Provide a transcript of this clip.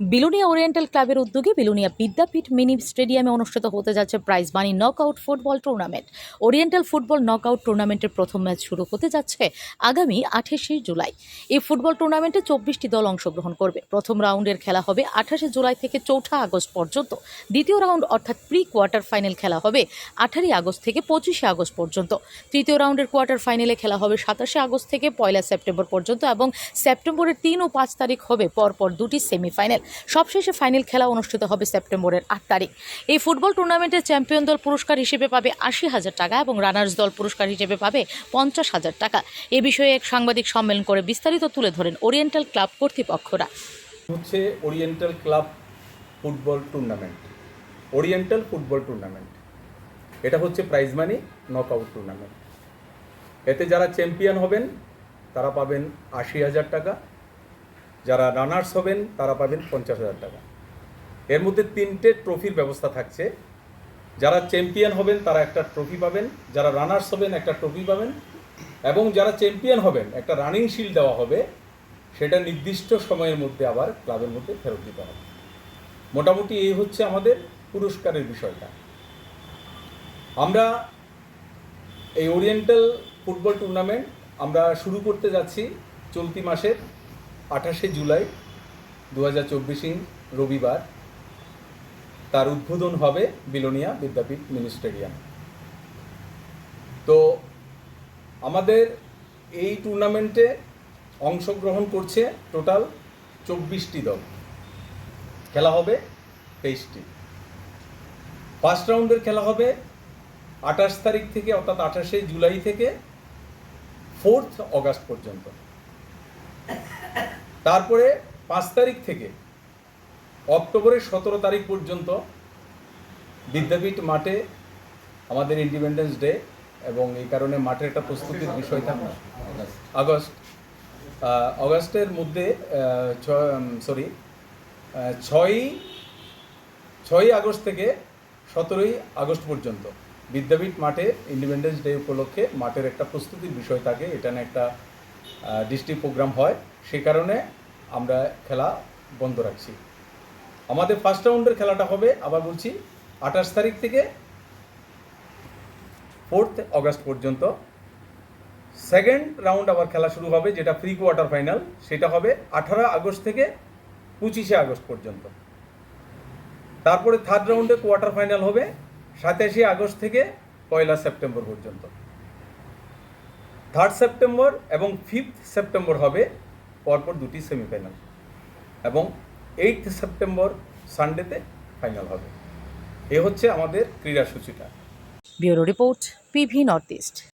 Belonia oriental ক্লাবের উদ্যোগে বিলুনিয়া বিদ্যাপীঠ mini স্টেডিয়ামে অনুষ্ঠিত হতে যাচ্ছে prize money knockout football tournament oriental football knockout টুর্নামেন্টের প্রথম ম্যাচ শুরু হতে যাচ্ছে আগামী আঠাশে জুলাই। এই ফুটবল টুর্নামেন্টে চব্বিশটি দল অংশগ্রহণ করবে। প্রথম রাউন্ডের খেলা হবে আঠাশে জুলাই থেকে চৌঠা আগস্ট পর্যন্ত। দ্বিতীয় রাউন্ড অর্থাৎ প্রি কোয়ার্টার ফাইনাল খেলা হবে আঠারোই আগস্ট থেকে পঁচিশে আগস্ট পর্যন্ত। তৃতীয় রাউন্ডের কোয়ার্টার ফাইনালে খেলা হবে সাতাশে আগস্ট থেকে পয়লা সেপ্টেম্বর পর্যন্ত এবং সেপ্টেম্বরের তিন ও পাঁচ তারিখ হবে পরপর দুটি সেমিফাইনাল সবশেষে ফাইনাল খেলা অনুষ্ঠিত হবে সেপ্টেম্বরের আট তারিখ। এই ফুটবল টুর্নামেন্টের চ্যাম্পিয়ন দল পুরস্কার হিসেবে পাবে আশি হাজার টাকা এবং রানার্স দল পুরস্কার হিসেবে পাবে পঞ্চাশ হাজার টাকা। এ বিষয়ে এক সাংবাদিক সম্মেলন করে বিস্তারিত তুলে ধরেন ওরিয়েন্টাল ক্লাব কর্তৃপক্ষরা। হচ্ছে oriental club football tournament. Oriental football tournament. এটা হচ্ছে প্রাইজ মানি নকআউট টুর্নামেন্ট এতে যারা চ্যাম্পিয়ন হবেন, তারা পাবেন আশি হাজার টাকা যারা রানার্স হবেন, তারা পাবেন পঞ্চাশ হাজার টাকা। এর মধ্যে তিনটে ট্রফির ব্যবস্থা থাকছে। যারা চ্যাম্পিয়ন হবেন, তারা একটা ট্রফি পাবেন। যারা রানার্স হবেন, একটা ট্রফি পাবেন। এবং যারা চ্যাম্পিয়ন হবেন, একটা রানিং শিল্ড দেওয়া হবে। সেটা নির্দিষ্ট সময়ের মধ্যে আবার ক্লাবের মধ্যে ফেরত দিতে হবে। মোটামুটি এই হচ্ছে আমাদের পুরস্কারের বিষয়টা। আমরা এই ওরিয়েন্টাল ফুটবল টুর্নামেন্ট আমরা শুরু করতে যাচ্ছি চলতি মাসের আঠাশে জুলাই দু হাজার চব্বিশে রবিবার তার উদ্বোধন হবে বিলোনিয়া বিদ্যাপীঠ মিনি স্টেডিয়াম। তো আমাদের এই টুর্নামেন্টে অংশগ্রহণ করছে টোটাল চব্বিশটি দল। খেলা হবে তেইশটি। ফার্স্ট রাউন্ডের খেলা হবে আঠাশ তারিখ থেকে, অর্থাৎ আঠাশে জুলাই থেকে, ফোর্থ অগাস্ট পর্যন্ত। তারপরে পাঁচ তারিখ থেকে অক্টোবরের সতেরো তারিখ পর্যন্ত বিদ্যাপীঠ মাঠে আমাদের ইন্ডিপেন্ডেন্স ডে এবং এই কারণে মাঠের একটা প্রস্তুতির বিষয় থাকে আগস্ট। অগাস্টের মধ্যে সরি ছয়ই ছয়ই আগস্ট থেকে সতেরোই আগস্ট পর্যন্ত বিদ্যাপীঠ মাঠে ইন্ডিপেন্ডেন্স ডে উপলক্ষে মাঠের একটা প্রস্তুতির বিষয় থাকে। এটা একটা ডিস্ট্রিক্ট প্রোগ্রাম হয়। সে কারণে আমরা খেলা বন্ধ রাখছি। আমাদের ফার্স্ট রাউন্ডের খেলাটা হবে, আবার বলছি, আঠাশ তারিখ থেকে ফোর্থ অগস্ট পর্যন্ত। সেকেন্ড রাউন্ড আবার খেলা শুরু হবে, যেটা প্রি কোয়ার্টার ফাইনাল সেটা হবে আঠারো আগস্ট থেকে পঁচিশে আগস্ট পর্যন্ত। তারপরে থার্ড রাউন্ডে কোয়ার্টার ফাইনাল হবে, সাতাশে আগস্ট থেকে পয়লা সেপ্টেম্বর পর্যন্ত। থার্ড সেপ্টেম্বর এবং ফিফথ সেপ্টেম্বর হবে পরপর দুটি সেমিফাইনাল এবং এইট সেপ্টেম্বর সানডেতে ফাইনাল হবে। এ হচ্ছে আমাদের ক্রীড়াসূচিটা। Bureau report PV north east